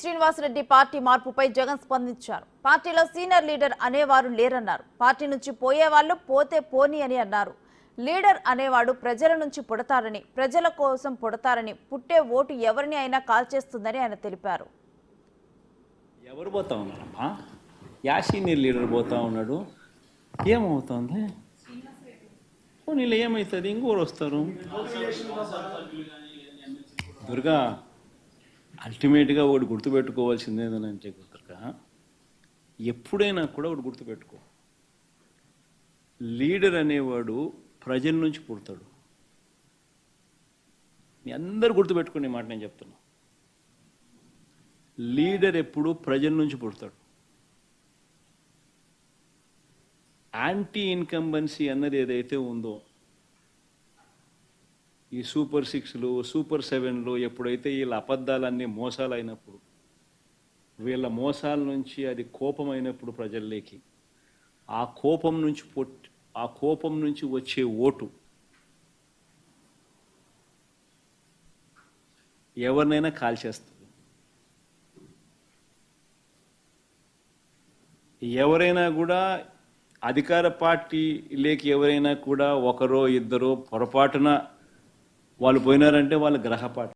Srinivasa Reddy party మార్పుపై జగన్ స్పందించారు. పార్టీలో సీనియర్ లీడర్ అనేవారు లేరన్నారు. పార్టీ నుంచి పోయేవాళ్ళు పోతే పోని అని అన్నారు. లీడర్ అనేవాడు ప్రజల నుంచి పుడతారని ప్రజల కోసం పుడతారని పుట్టే ఓటు ఎవరిని అయినా కాల్చేస్తుందని ఆయన తెలిపారు. ఎవరు పోతా ఉన్నారమ్మా యా సీనియర్ లీడర్ పోతా ఉన్నాడు. ఏమవుతుంది? నీళ్ళు ఏమవుతుంది ఇంకోరు వస్తారు. దుర్గా అల్టిమేట్గా ఒకటి గుర్తుపెట్టుకోవాల్సింది ఏంటంటే దుర్గా ఎప్పుడైనా కూడా ఒకటి గుర్తుపెట్టుకో. లీడర్ అనేవాడు ప్రజల నుంచి పుడతాడు. మీ అందరు గుర్తుపెట్టుకునే మాట నేను చెప్తున్నా. లీడర్ ఎప్పుడు ప్రజల నుంచి పుడతాడు. యాంటీ ఇన్కంబెన్సీ అన్నది ఏదైతే ఉందో ఈ సూపర్ సిక్స్లు సూపర్ సెవెన్లు ఎప్పుడైతే వీళ్ళ అబద్ధాలన్నీ మోసాలు అయినప్పుడు వీళ్ళ మోసాల నుంచి అది కోపం అయినప్పుడు ప్రజల్లోకి ఆ కోపం నుంచి పొట్టి ఆ కోపం నుంచి వచ్చే ఓటు. ఎవరినైనా కాల్చేస్తుంది. ఎవరైనా కూడా అధికార పార్టీ లేక ఎవరైనా కూడా ఒకరో ఇద్దరో పొరపాటున వాళ్ళు పోయినారంటే వాళ్ళ గ్రహపాటు